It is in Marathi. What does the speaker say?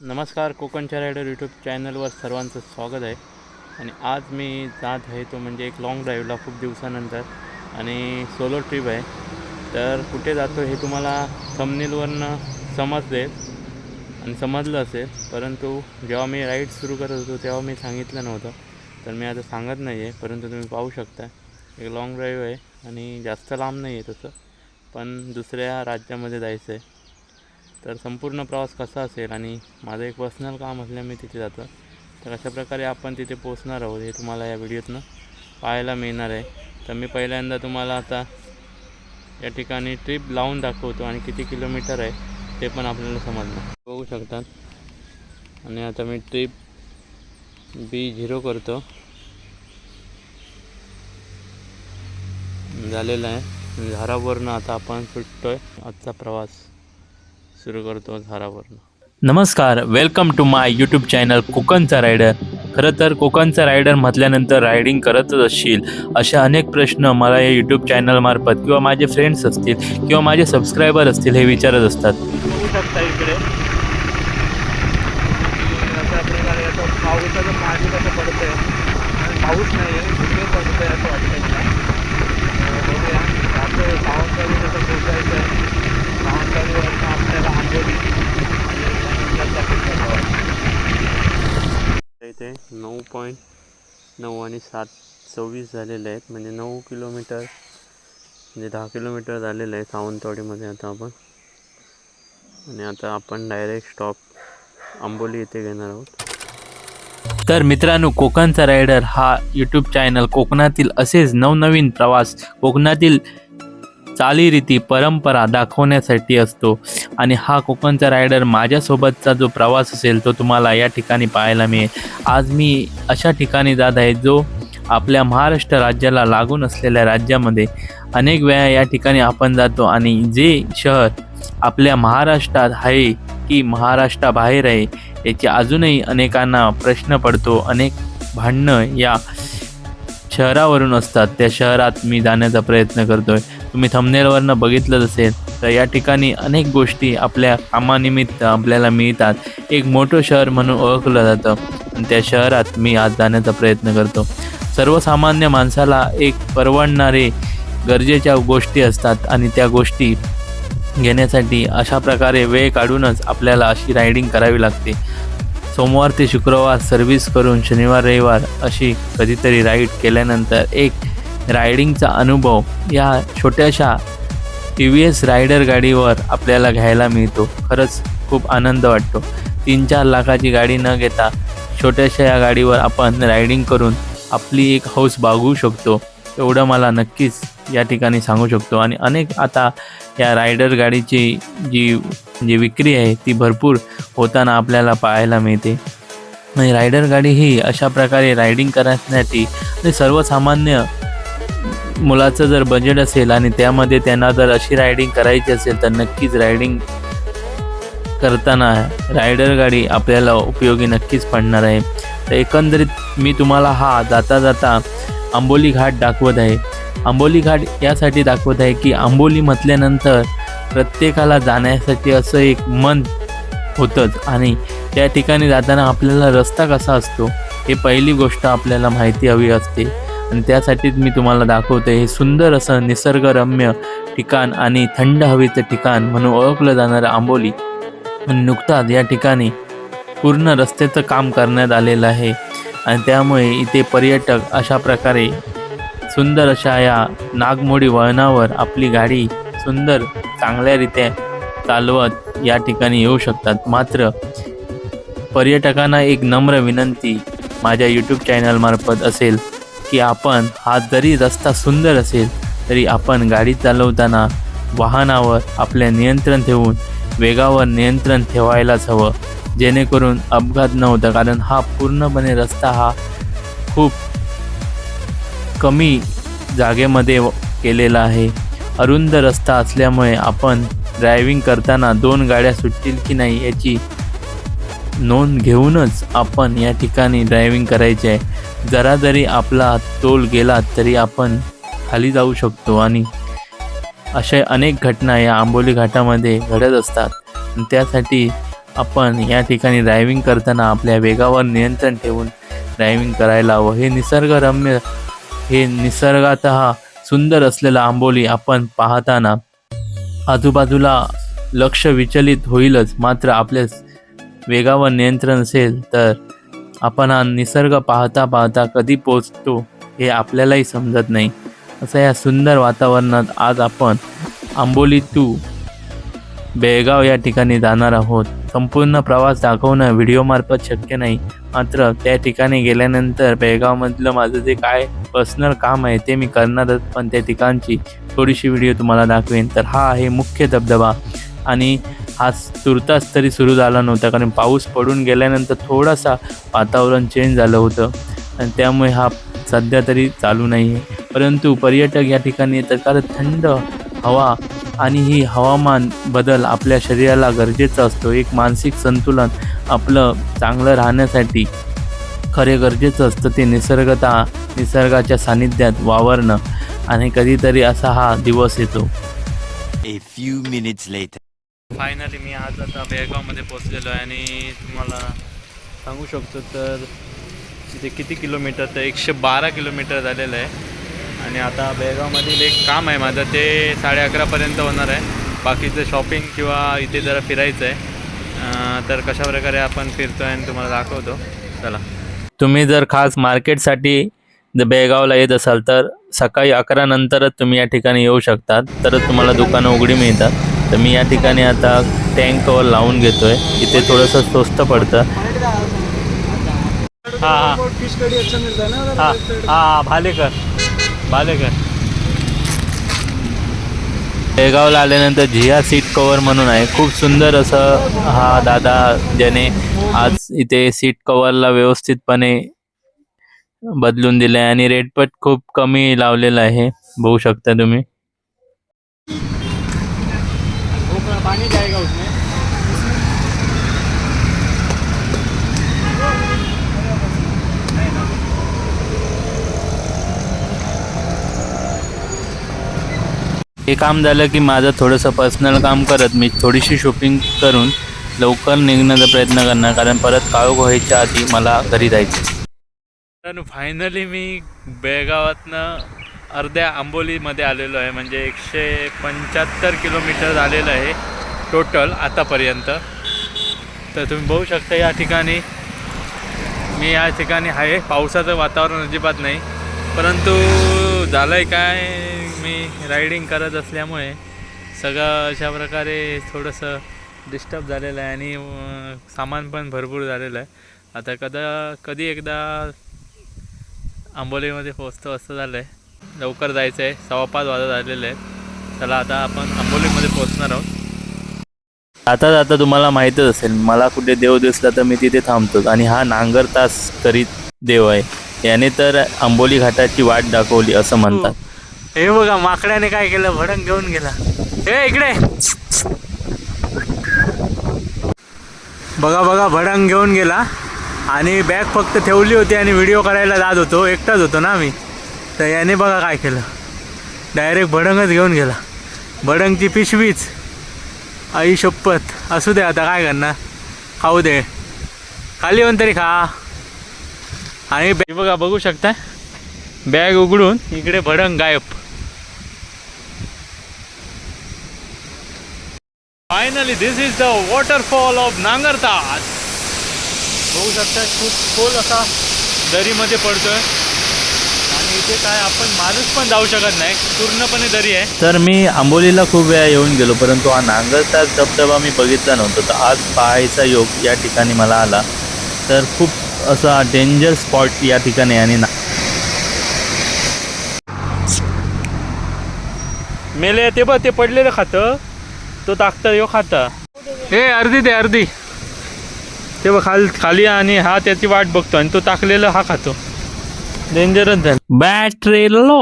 नमस्कार कोकणच्या रायडर यूट्यूब चॅनलवर सर्वांचं स्वागत आहे. आणि आज मी जात आहे तो म्हणजे एक लाँग ड्राईव्हला खूप दिवसानंतर. आणि सोलो ट्रिप आहे. तर कुठे जातो हे तुम्हाला थमनेलवरनं समजते आणि समजलं असेल. परंतु जेव्हा मी राईड सुरू करत होतो तेव्हा मी सांगितलं नव्हतं. तर मी आता सांगत नाही आहे परंतु तुम्ही पाहू शकता. एक लाँग ड्राईव्ह आहे आणि जास्त लांब नाही आहे तसं. पण दुसऱ्या राज्यामध्ये जायचं आहे तर संपूर्ण प्रवास कसा असेल आणि माझं एक पर्सनल काम असल्यामुळे मी तिथे जातो. तर अशा प्रकारे आपण तिथे पोचणार आहोत हे तुम्हाला या व्हिडिओतनं पाहायला मिळणार आहे. तर मी पहिल्यांदा तुम्हाला आता या ठिकाणी ट्रिप लावून दाखवतो आणि किती किलोमीटर आहे ते पण आपल्याला समजलं बघू शकतात. आणि आता मी ट्रिप बी झिरो करतो. झालेलं आहे. झाडावरनं आता आपण सुटतो आहे आजचा प्रवास. सुरू करतो झारावरनं नमस्कार welcome to my YouTube channel कोकणचा रायडर खरं तर कोकणचा रायडर म्हटल्यानंतर रायडिंग करतच असशील अशा अनेक प्रश्न मला या यूट्यूब चॅनलमार्फत किंवा माझे फ्रेंड्स असतील किंवा माझे सबस्क्रायबर असतील हे विचारत असतात. इकडे अशा प्रकारे आता पावसाचं पाणी कसं पडतंय? आणि पाऊस नाही आहे कुठे पडतंय असं बघूया. कसं पोचायचं आहे इथे नऊ पॉईंट नऊ आणि सात सव्वीस झालेले आहेत. म्हणजे नऊ किलोमीटर म्हणजे दहा किलोमीटर झालेलं आहे सावंतवाडीमध्ये आता आपण. आणि आता आपण डायरेक्ट स्टॉप आंबोली येथे घेणार आहोत. तर मित्रांनो कोकणचा रायडर हा यूट्यूब चॅनल कोकणातील असेच नवनवीन प्रवास कोकणातील चालीरीती परंपरा दाखवण्यासाठी असतो. आणि हा कोकणचा रायडर माझ्यासोबतचा जो प्रवास असेल तो तुम्हाला या ठिकाणी पाहायला मिळेल. आज मी अशा ठिकाणी जात आहे जो आपल्या महाराष्ट्र राज्याला लागून असलेल्या राज्यामध्ये अनेक वेळा या ठिकाणी आपण जातो. आणि जे शहर आपल्या महाराष्ट्रात आहे की महाराष्ट्राबाहेर आहे याची अजूनही अनेकांना प्रश्न पडतो. अनेक भांडणं या शहरावरून असतात. त्या शहरात मी जाण्याचा प्रयत्न करतोय. तुम्ही थंबनेलवरनं बघितलंच असेल तर या ठिकाणी अनेक गोष्टी आपल्या कामानिमित्त आपल्याला मिळतात. एक मोठं शहर म्हणून ओळखलं जातं. आणि त्या शहरात मी आज जाण्याचा प्रयत्न करतो. सर्वसामान्य माणसाला एक परवडणारे गरजेच्या गोष्टी असतात आणि त्या गोष्टी घेण्यासाठी अशा प्रकारे वेळ काढूनच आपल्याला अशी रायडिंग करावी लागते. सोमवार ते शुक्रवार सर्व्हिस करून शनिवार रविवार अशी कधीतरी राईड केल्यानंतर एक रायडिंगचा अनुभव या छोट्याशा टी व्ही एस रायडर गाडीवर आपल्याला घ्यायला मिळतो. खरंच खूप आनंद वाटतो. तीन चार लाखाची गाडी न घेता छोट्याशा या गाडीवर आपण रायडिंग करून आपली एक हौस बागवू शकतो. एवढं मला नक्कीच या ठिकाणी सांगू शकतो. आणि अनेक आता या रायडर गाडीची जी जी विक्री आहे ती भरपूर होताना आपल्याला पाहायला मिळते. आणि रायडर गाडी ही अशा प्रकारे रायडिंग करण्यासाठी आणि सर्वसामान्य मुलाचं जर बजेट असेल आणि त्यामध्ये त्यांना जर अशी रायडिंग करायची असेल तर नक्कीच रायडिंग करताना रायडर गाडी आपल्याला उपयोगी नक्कीच पडणार आहे. तर एकंदरीत मी तुम्हाला हा जाता जाता आंबोली घाट दाखवत आहे. आंबोली घाट यासाठी दाखवत आहे की आंबोली म्हटल्यानंतर प्रत्येकाला जाण्यासाठी असं एक मन होतंच आणि त्या ठिकाणी जाताना आपल्याला रस्ता कसा असतो हे पहिली गोष्ट आपल्याला माहिती हवी असते. आणि त्यासाठीच मी तुम्हाला दाखवतो हे सुंदर असं निसर्गरम्य ठिकाण आणि थंड हवेचं ठिकाण म्हणून ओळखलं जाणारं आंबोली. आणि नुकताच या ठिकाणी पूर्ण रस्त्याचं काम करण्यात आलेलं आहे. आणि त्यामुळे इथे पर्यटक अशा प्रकारे सुंदर अशा या नागमोडी वळणावर आपली गाडी सुंदर चांगल्यारीत्या चालवत या ठिकाणी येऊ शकतात. मात्र पर्यटकांना एक नम्र विनंती माझ्या यूट्यूब चॅनलमार्फत असेल. की आपण हा जरी रस्ता सुंदर असेल तरी आपण गाडी चालवताना वाहनावर आपले नियंत्रण ठेवून वेगावर नियंत्रण ठेवायलाच हवं. जेणेकरून अपघात नव्हता कारण हा पूर्णपणे रस्ता हा खूप कमी जागेमध्ये व- केलेला आहे. अरुंद रस्ता असल्यामुळे आपण ड्रायव्हिंग करताना दोन गाड्या सुटतील की नाही याची नोंद घेऊनच आपण या ठिकाणी ड्रायव्हिंग करायची आहे. जरा जरी आपला तोल गेला तरी आपण खाली जाऊ शकतो आणि अशा अनेक घटना या आंबोली घाटामध्ये घडत असतात. त्यासाठी आपण या ठिकाणी ड्रायव्हिंग करताना आपल्या वेगावर नियंत्रण ठेवून ड्रायव्हिंग करायला हवं. हे निसर्गरम्य हे निसर्गात सुंदर असलेलं आंबोली आपण पाहताना आजूबाजूला लक्ष विचलित होईलच. मात्र आपल्या वेगावर नियंत्रण असेल तर आपण हा निसर्ग पाहता पाहता कधी पोचतो हे आपल्यालाही समजत नाही. असं या सुंदर वातावरणात आज आपण आंबोली टू बेळगाव या ठिकाणी जाणार आहोत. संपूर्ण प्रवास दाखवणं व्हिडिओमार्फत शक्य नाही. मात्र त्या ठिकाणी गेल्यानंतर बेळगावमधलं माझं जे काय पर्सनल काम आहे ते मी करणारच पण त्या ठिकाणची थोडीशी व्हिडिओ तुम्हाला दाखवेन. तर हा आहे मुख्य धबधबा. आणि हा तुर्तास तरी सुरू झाला नव्हता कारण पाऊस पडून गेल्यानंतर थोडासा वातावरण चेंज झालं होतं. आणि त्यामुळे हा सध्या तरी चालू नाही आहे. परंतु पर्यटक या ठिकाणी येतात कारण थंड हवा आणि ही हवामान बदल आपल्या शरीराला गरजेचा असतो. एक मानसिक संतुलन आपलं चांगलं राहण्यासाठी खरे गरजेचं असतं. ते निसर्गता निसर्गाच्या सानिध्यात वावरणं आणि कधीतरी असा हा दिवस येतो. फायनली मी आज आता बेळगावमध्ये पोचलेलो आहे आणि तुम्हाला सांगू शकतो तर इथे किती किलोमीटर तर एकशे बारा किलोमीटर झालेलं आहे. आणि आता बेळगावमधील एक काम आहे माझं ते साडे अकरापर्यंत होणार आहे. बाकीचं शॉपिंग किंवा इथे जरा फिरायचं आहे. तर कशा प्रकारे आपण फिरतो आहे आणि तुम्हाला दाखवतो. चला. तुम्ही जर खास मार्केटसाठी जर बेळगावला येत असाल तर सकाळी अकरानंतरच तुम्ही या ठिकाणी येऊ शकतात. तरच तुम्हाला दुकानं उघडी मिळतात. तर मी या ठिकाणी आता टँक कवर लावून घेतोय. इथे थोडंसं स्वस्त पडतं. हां हां. है हां हां भालेकर. भालेकर. बेळगावला आल्यानंतर झिया सीट कवर म्हणून आहे. खूप सुंदर असं हा दादा ज्याने आज इथे सीट कवरला व्यवस्थितपणे बदलून दिलं आहे आणि रेट पण खूप कमी लावलेला आहे. बघू शकता तुम्ही. हे काम झालं की माझं थोडंसं पर्सनल काम करत मी थोडीशी शॉपिंग करून लवकर निघण्याचा प्रयत्न करणार कारण परत काळोख व्हायच्या आधी मला घरी जायचं तर फायनली मी बेळगावातनं अर्ध्या आंबोलीमध्ये आलेलो आहे म्हणजे एकशे पंच्याहत्तर किलोमीटर झालेलं आहे टोटल आतापर्यंत. तर तुम्ही बघू शकता या ठिकाणी मी या ठिकाणी आहे. पावसाचं वातावरण अजिबात नाही परंतु झालं आहे काय? मी रायडिंग करत असल्यामुळे सगळं अशा प्रकारे थोडंसं डिस्टर्ब झालेलं आहे आणि सामान पण भरपूर झालेलं आहे. आता कदा कधी एकदा आंबोलीमध्ये पोचतो असं झालं आहे लवकर जायचं आहे सव्वा पाच वाजत आलेले आहेत. चला आता आपण आंबोलीमध्ये पोचणार आहोत. आता आता तुम्हाला माहीतच असेल मला कुठे देव दिसला तर मी तिथे थांबतोच. आणि हा नांगर तास करीत देव आहे. याने तर आंबोली घाटाची वाट दाखवली असं म्हणतात. हे बघा माकड्याने काय केलं? भडंग घेऊन गेला. हे इकडे! बघा बघा भडंग घेऊन गेला. आणि बॅग फक्त ठेवली होती आणि व्हिडिओ करायला जात होतो. एकटाच होतो ना मी तर याने बघा काय केलं. डायरेक्ट भडंगच घेऊन गेला. भडंगची पिशवीच. आई शपथ. असू दे आता काय करणार? खाऊ दे. खाली येऊन तरी खा. आणि बॅग बघा बघू शकता बॅग उघडून इकडे भडंग गायब. Finally this is the waterfall of Nangartas बघू शकता खूप खोल असा दरीमध्ये पडतोय. आणि इथे काय आपण माणूस पण जाऊ शकत नाही. पूर्णपणे दरी आहे. तर मी आंबोलीला खूप वेळा येऊन गेलो परंतु हा नांगरताच धबधबा मी बघितला नव्हता. तर आज पाहायचा योग या ठिकाणी मला आला. तर खूप असा डेंजर स्पॉट या ठिकाणी आणि ना मेले ते बघ ते पडलेलं खातं. तो टाकता यो खाता. हे अर्धी ते अर्धी. ते बघ खाल खाली आणि हा त्याची वाट बघतो आणि तो टाकलेला हा खातो. डेंजरच झालं. Battery low